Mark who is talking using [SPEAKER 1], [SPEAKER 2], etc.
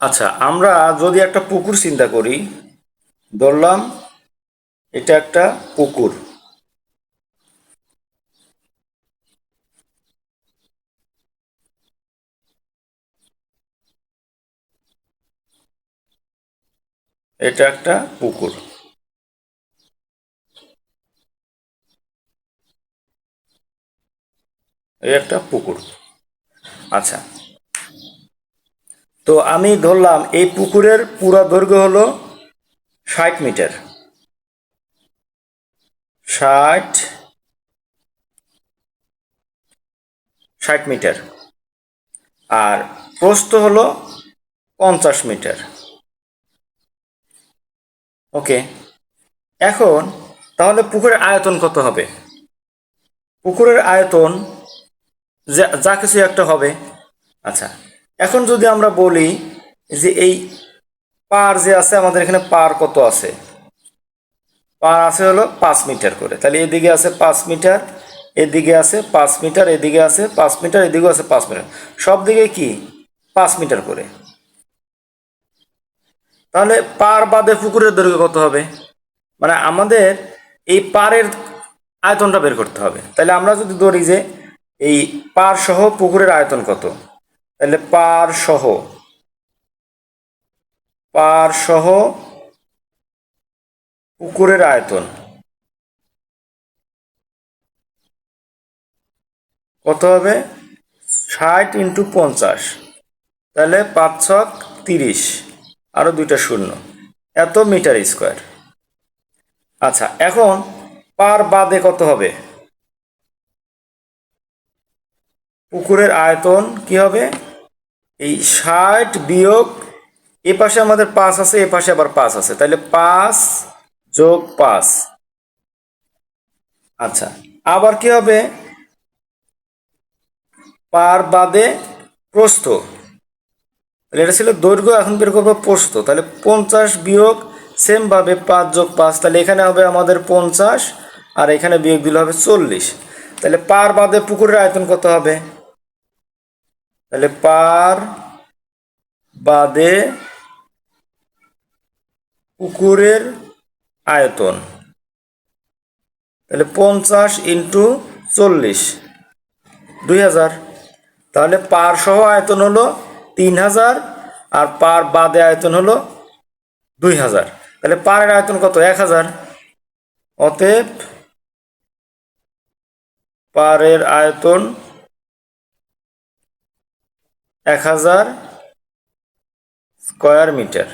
[SPEAKER 1] আচ্ছা আমরা যদি একটা পুকুর চিন্তা করি, ধরলাম এটা একটা পুকুর। এটা একটা পুকুর। এই একটা পুকুর। আচ্ছা তো আমি ধরলাম এই পুকুরের পুরা দৈর্ঘ্য হলো ষাট মিটার। ষাট ষাট মিটার। আর প্রস্থ হলো পঞ্চাশ মিটার। ওকে, এখন তাহলে পুকুরের আয়তন কত হবে? পুকুরের আয়তন যা যা কিছু একটা হবে। আচ্ছা এখন যদি আমরা বলি যে এই পার যে আছে, আমাদের এখানে পার কত আছে? পার আছে হলো পাঁচ মিটার করে। তাহলে এদিকে আছে পাঁচ মিটার, এদিকে আছে পাঁচ মিটার, এদিকে আছে পাঁচ মিটার, এদিকেও আছে পাঁচ মিটার। সব দিকে কি? পাঁচ মিটার করে। তাহলে পার বাদে পুকুরের দৈর্ঘ্য কত হবে? মানে আমাদের এই পারের আয়তনটা বের করতে হবে। তাহলে আমরা যদি ধরি যে এই পার সহ পুকুরের আয়তন কত? তাহলে পার সহ পার সহ পুকুরের আয়তন কত হবে? ষাট ইন্টু পঞ্চাশ। তাহলে পাঁচ ছক তিরিশ আরও দুইটা শূন্য। এত মিটার স্কোয়ার। আচ্ছা এখন পার বাদে কত হবে? পুকুরের আয়তন কি হবে? এই ষাট বিয়োগ, এ পাশে আমাদের পাঁচ আছে, এ পাশে আবার পাঁচ আছে। তাহলে পাঁচ যোগ পাঁচ। আচ্ছা আবার কি হবে? পার বাদে প্রস্থ। তাহলে এটা ছিল দৈর্ঘ্য, এখন বের করব প্রস্থ। তাহলে পঞ্চাশ বিয়োগ সেম ভাবে পাঁচ যোগ পাঁচ। তাহলে এখানে হবে আমাদের পঞ্চাশ, আর এখানে বিয়োগ দিলে হবে চল্লিশ। তাহলে পার বাদে পুকুরের আয়তন কত হবে? তাহলে পার বাদে পুকুরের আয়তন। তাহলে পঞ্চাশ ইন্টু চল্লিশ, দুই হাজার। তাহলে পার সহ আয়তন হলো তিন হাজার আর পার বাদে আয়তন হলো দুই হাজার। তাহলে পারের আয়তন কত? এক হাজার। অতএব পারের আয়তন এক হাজার স্কোয়ার মিটার।